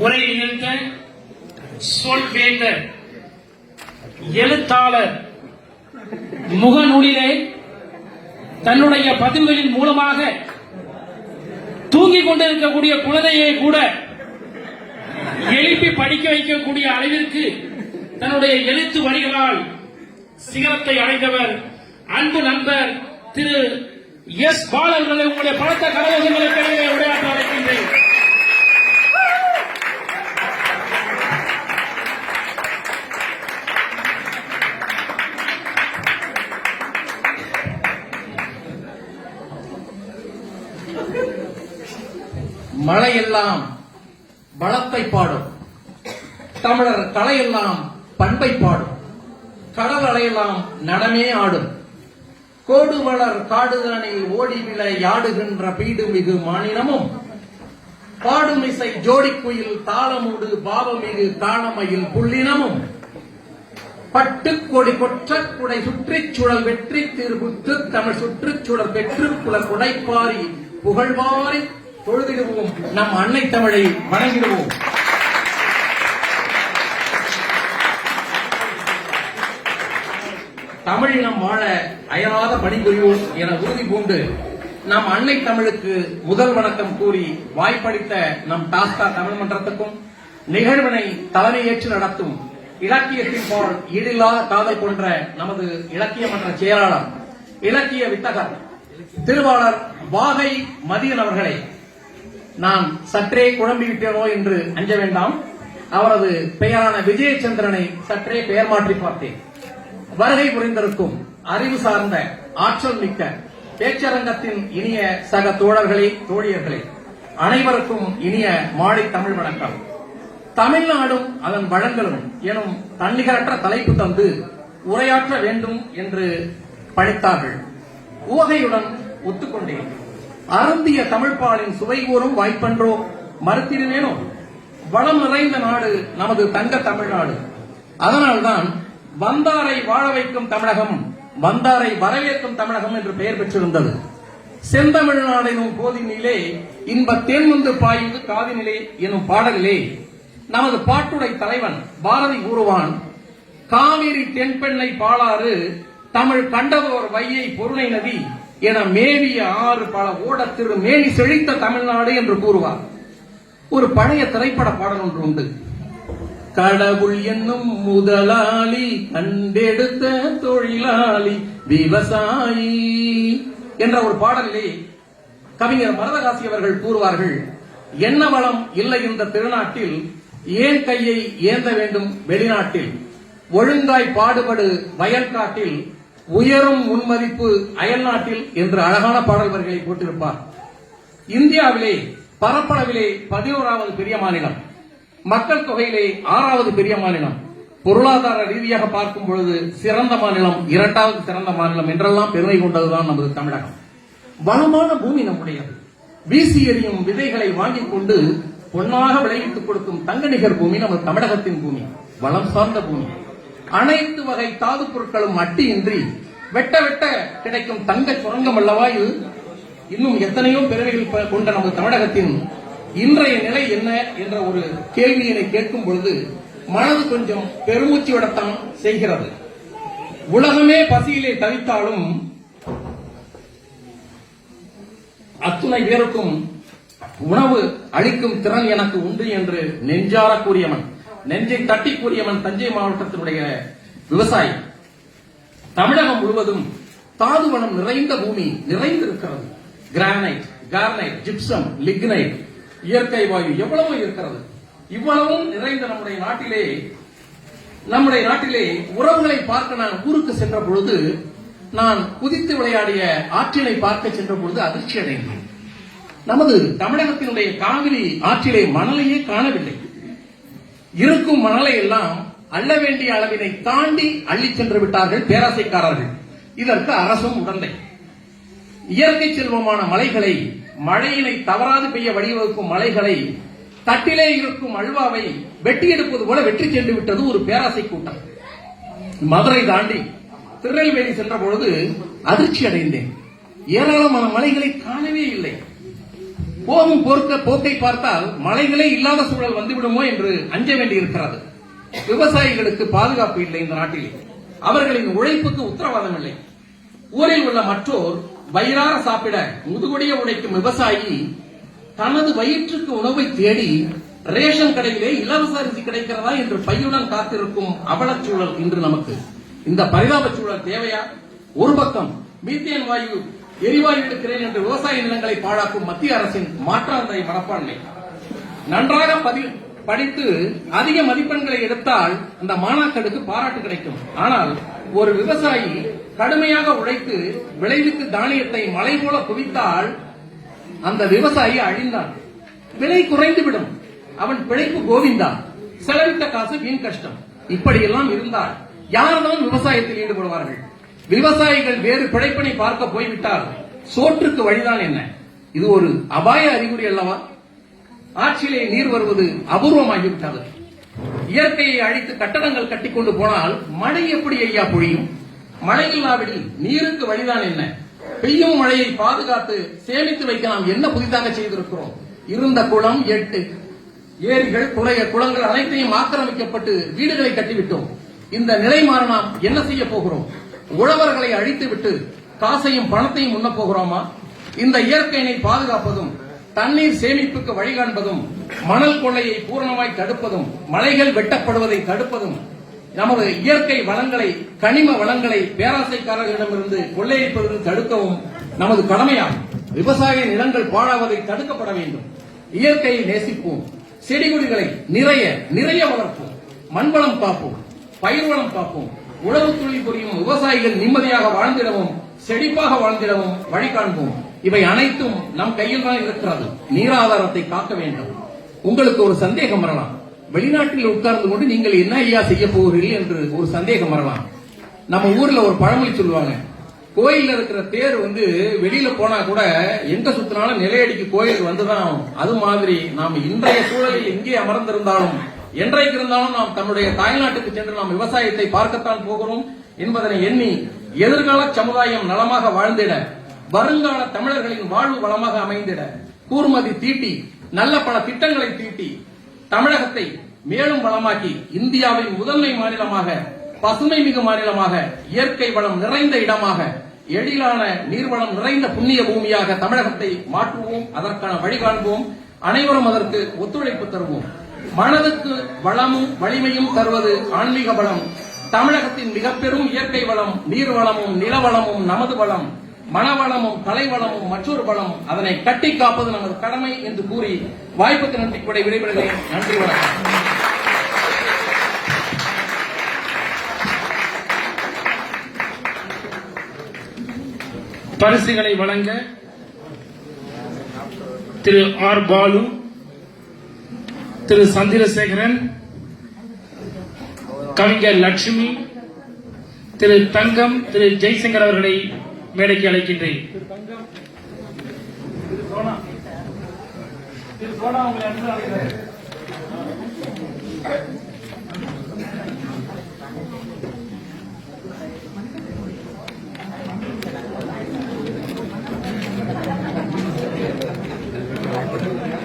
உரை நிகழ்த்த சொல் வேந்தர் எழுத்தாளர் முகநூலிலே தன்னுடைய பதிவுகளின் மூலமாக தூங்கிக் கொண்டிருக்கக்கூடிய குழந்தையை கூட எழுப்பி படிக்க வைக்கக்கூடிய அளவிற்கு தன்னுடைய எழுத்து வரிகளால் சிகரத்தை அடைந்தவர். அன்பு நண்பர் திரு எஸ் பாலர்களை உங்களுடைய பலத்த கரகோஷங்களுக்கு உரையாற்ற அழைக்கின்றேன். மழையெல்லாம் வளத்தை பாடும். தமிழர் கலையெல்லாம் பண்பை பாடும். கடல் அலையெல்லாம் நடமே ஆடும். கோடு வளர் காடுதனில் ஓடி விளையாடுகின்ற பீடு மிகு மாநிலமும். பாடுமிசை ஜோடிக்குயில் தாளமுடு பாவமிகு தாளமையில் புள்ளினமும் பட்டுக்கொடி கொற்ற குடை சுற்றிச்சுழல் வெற்றி திருபுற்று தமிழ் சுற்றுச்சுழல் பெற்று குல குடைப்பாரி புகழ்வாரி தொழுதிடுவோம். நம் அன்னை தமிழை வணங்கிடுவோம். நாம் வாழ அயராத பணிபுரிவோம் என உறுதி பூண்டு நம் அன்னை தமிழுக்கு முதல் வணக்கம் கூறி வாய்ப்பளித்த நம் டாஸ்கா தமிழ் மன்றத்துக்கும் நிகழ்வினை தலைமையேற்று நடத்தும் இலக்கியத்தின் போல் ஈடில்லா காதல் கொன்ற நமது இலக்கிய மன்ற செயலாளர் இலக்கிய வித்தகர் திருவாளர் வாகை மதியன் அவர்களை. நான் சற்றே குழம்பி விட்டேனோ என்று அஞ்ச வேண்டாம். அவரது பெயரான விஜயச்சந்திரனை சற்றே பெயர் மாற்றி பார்த்தேன். வருகை புரிந்திருக்கும் அறிவு சார்ந்த ஆற்றல் மிக்க பேச்சரங்கத்தின் இனிய சக தோழர்களே தோழியர்களே அனைவருக்கும் இனிய மாலை தமிழ் வணக்கம். தமிழ்நாடும் அதன் வளங்களும் எனும் தன்னிகரற்ற தலைப்பு தந்து உரையாற்ற வேண்டும் என்று பணித்தார்கள் உவகையுடன் ஒத்துக்கொண்டேன். அருந்திய தமிழ்ப்பாலின் சுவை கூறும் வாய்ப்பன்றோ மறுத்திடுவேனோ? வளம் நிறைந்த நாடு நமது தங்க தமிழ்நாடு. அதனால்தான் வந்தாரை வாழ வைக்கும் தமிழகம் வந்தாரை வரவேற்கும் தமிழகம் என்று பெயர் பெற்றிருந்தது. செந்தமிழ்நாடு போதினிலே இன்ப தேன்முந்து பாய்ந்து காதினிலே எனும் பாடலிலே நமது பாட்டுடை தலைவன் பாரதி கூறுவான் காவிரி தென்பெண்ணை பாலாறு தமிழ் கண்டதோர் வையை பொருளை நதி என மேவிய ஆறு பல ஓடத் திரு மேனி செழித்த தமிழ்நாடு என்று கூறுவார். ஒரு பழைய திரைப்பட பாடல் ஒன்று உண்டு. கடவுள் என்னும் முதலாளி கண்டெடுத்த தொழிலாளி விவசாயி என்ற ஒரு பாடலிலே கவிஞர் மரதகாசி அவர்கள் கூறுவார்கள் என்ன வளம் இல்லை இந்த திருநாட்டில் ஏன் கையை ஏந்த வேண்டும் வெளிநாட்டில்? ஒழுங்காய் பாடுபடு வயல்காட்டில் உயரும் முன்மதிப்பு அயல்நாட்டில் என்று அழகான பாடல் வரிகளை போட்டிருப்பார். இந்தியாவிலே பரப்பளவிலே பதினோராவது பெரிய மாநிலம். மக்கள் தொகையிலே ஆறாவது பெரிய மாநிலம். பொருளாதார ரீதியாக பார்க்கும் பொழுது சிறந்த மாநிலம் இரண்டாவது சிறந்த மாநிலம் என்றெல்லாம் பெருமை கொண்டதுதான் நமது தமிழகம். வளமான பூமி நம்முடையது. வீசி எறியும் விதைகளை வாங்கிக் கொண்டு பொன்னாக விளைவித்துக் கொடுக்கும் தங்க நிகர் பூமி நமது தமிழகத்தின் பூமி. வளம் சார்ந்த பூமி. அனைத்து வகை தாது பொருட்களும் அட்டியின்றி வெட்ட வெட்ட கிடைக்கும் தங்க சுரங்கம் அல்லவா இது? இன்னும் எத்தனையோ பெருமைகள் கொண்ட நமது தமிழகத்தின் இன்றைய நிலை என்ன என்ற ஒரு கேள்வியினை கேட்கும் பொழுது மனது கொஞ்சம் பெருமூச்சு விடத்தான் செய்கிறது. உலகமே பசியிலே தவித்தாலும் அத்துணை பேருக்கும் உணவு அளிக்கும் திறன் எனக்கு உண்டு என்று நெஞ்சார கூறியவன் நெஞ்சை தட்டி கூறியவன் தஞ்சை மாவட்டத்தினுடைய விவசாயி. தமிழகம் முழுவதும் தாதுவனம் நிறைந்த பூமி நிறைந்திருக்கிறது. கிரானைட் கார்னைட் ஜிப்சம் லிக்னைட் இயற்கை வாயு எவ்வளவோ இருக்கிறது. இவ்வளவும் நிறைந்த நம்முடைய நாட்டிலே நம்முடைய நாட்டிலே உறவுகளை பார்க்க நான் ஊருக்கு சென்ற பொழுது நான் குதித்து விளையாடிய ஆற்றினை பார்க்க சென்ற பொழுது அதிர்ச்சி அடைந்தேன் நமது தமிழகத்தினுடைய காவிரி ஆற்றிலே மணலையே காணவில்லை. இருக்கும் மணலை எல்லாம் அள்ள வேண்டிய அளவினை தாண்டி அள்ளி சென்று விட்டார்கள் பேராசைக்காரர்கள். இதற்கு அரசும் உடந்தை. இயற்கை செல்வமான மலைகளை மழையினை தவறாது பெய்ய வழிவகுக்கும் மலைகளை தட்டிலே இருக்கும் அல்வாவை வெட்டி எடுப்பது போல வெற்றி சென்று விட்டது ஒரு பேராசை கூட்டம். மதுரை தாண்டி திருநெல்வேலி சென்ற பொழுது அதிர்ச்சி அடைந்தேன். ஏராளமான மலைகளை காணவே இல்லை. போகும் போர்க்க போக்கை பார்த்தால் மழைகளே இல்லாத சூழல் வந்துவிடுமோ என்று அஞ்ச வேண்டியிருக்கிறது. விவசாயிகளுக்கு பாதுகாப்பு இல்லை இந்த நாட்டில். அவர்களின் உழைப்புக்கு உத்தரவாதம் இல்லை. ஊரில் உள்ள மற்றோர் வயிறார சாப்பிட முதுகுடைய உடைக்கும் விவசாயி தனது வயிற்றுக்கு உணவை தேடி ரேஷன் கடையிலே இலவச அரிசி கிடைக்கிறதா என்று பையுடன் காத்திருக்கும் அவலச் சூழல் இன்று நமக்கு. இந்த பரிதாப சூழல் தேவையா? ஒரு பக்கம் மீத்தேன் வாயு எரிவாயு எடுக்கிறேன் என்று விவசாய நிலங்களை பாழாக்கும் மத்திய அரசின் மாற்றாந்தை மனப்பான்மை. நன்றாக படித்து அதிக மதிப்பெண்களை எடுத்தால் அந்த மாணாக்கருக்கு பாராட்டு கிடைக்கும். ஆனால் ஒரு விவசாயி கடுமையாக உழைத்து விளைவித்து தானியத்தை மலை போல குவித்தால் அந்த விவசாயி அழிந்தான். விலை குறைந்துவிடும். அவன் பிழைப்பு கோவிந்தா. செலவிட்ட காசு வீண் கஷ்டம். இப்படியெல்லாம் இருந்தால் யார்தான் விவசாயத்தில் ஈடுபடுவார்கள்? விவசாயிகள் வேறு பிழைப்பினை பார்க்க போய்விட்டால் சோற்றுக்கு வழிதான் என்ன? இது ஒரு அபாய அறிகுறி அல்லவா? ஆற்றிலே நீர் வருவது அபூர்வமாகிவிட்டது இயற்கையை அழித்து கட்டடங்கள் கட்டிக்கொண்டு போனால் மழை எப்படி ஐயா பொழியும்? மழை இல்லாவிடில் நீருக்கு வழிதான் என்ன? பெய்யும் மழையை பாதுகாத்து சேமித்து வைக்க நாம் என்ன புதிதாக செய்திருக்கிறோம்? இருந்த குளம் எட்டு. ஏரிகள் குறைய குளங்கள் அனைத்தையும் ஆக்கிரமிக்கப்பட்டு வீடுகளை கட்டிவிட்டோம். இந்த நிலை மாற நாம் என்ன செய்ய போகிறோம்? உழவர்களை அழித்துவிட்டு காசையும் பணத்தையும் உண்ண போகிறோமா? இந்த இயற்கையினை பாதுகாப்பதும் தண்ணீர் சேமிப்புக்கு வழிகாண்பதும் மணல் கொள்ளையை பூரணமாய் தடுப்பதும் மலைகள் வெட்டப்படுவதை தடுப்பதும் நமது இயற்கை வளங்களை கனிம வளங்களை பேராசைக்காரர்களிடமிருந்து கொள்ளையடிப்பது தடுக்கவும் நமது கடமையாகும். விவசாய நிலங்கள் பாழாவதை தடுக்கப்பட வேண்டும். இயற்கையை நேசிப்போம். செடிகொடிகளை நிறைய நிறைய வளர்ப்போம். மண்வளம் காப்போம். பயிர் வளம் காப்போம். உழவு தொழில் புரியும் விவசாயிகள் நிம்மதியாக வாழ்ந்திடவும் செழிப்பாக வாழ்ந்திடவும் வழி காண்போம். இவை அனைத்தும் நம் கையில் தான் இருக்கிறது. நீராதாரத்தை காக்க வேண்டும். உங்களுக்கு ஒரு சந்தேகம் வரலாம். வெளிநாட்டில் உட்கார்ந்து கொண்டு நீங்கள் என்ன ஐயா செய்ய போகிறீர்கள் என்று ஒரு சந்தேகம் வரலாம். நம்ம ஊர்ல ஒரு பழமொழி சொல்லுவாங்க. கோயில்ல இருக்கிற தேர் வந்து வெளியில போனா கூட எங்க சுத்தினாலும் நிலையடிக்கு கோயில் வந்துதான் அது மாதிரி நாம் இன்றைய சூழலில் எங்கே அமர்ந்திருந்தாலும் என்றைக்கு இருந்தாலும் நாம் தன்னுடைய தாய்நாட்டுக்கு சென்று நாம் விவசாயத்தை பார்க்கத்தான் போகிறோம் என்பதனை எண்ணி எதிர்கால சமுதாயம் நலமாக வாழ்ந்திட வருங்கால தமிழர்களின் வாழ்வு வளமாக அமைந்திட கூர்மதி தீட்டி நல்ல பல திட்டங்களை தீட்டி தமிழகத்தை மேலும் வளமாக்கி இந்தியாவின் முதன்மை மாநிலமாக பசுமை மிகு மாநிலமாக இயற்கை வளம் நிறைந்த இடமாக எழிலான நீர்வளம் நிறைந்த புண்ணிய பூமியாக தமிழகத்தை மாற்றுவோம் அதற்கான வழிகாண்போம் அனைவரும் அதற்கு ஒத்துழைப்பு தருவோம். மனதுக்கு வளமும் வலிமையும் தருவது ஆன்மீக வளம். தமிழகத்தின் மிக பெரும் இயற்கை வளம் நீர் வளமும் நிலவளமும் நமது வளம். மனவளமும் கலைவளமும் மற்றொரு வளம். அதனை கட்டி காப்பது நமது கடமை என்று கூறி வாய்ப்புக்கு நன்றி கூட விடைபெறுகிறேன். நன்றி வணக்கம். பரிசுகளை வழங்க திரு ஆர் பாலு திரு சந்திரசேகரன் கவிஞர் லட்சுமி திரு தங்கம் திரு ஜெய்சங்கர் அவர்களை மேடைக்கு அழைக்கின்றேன் Again.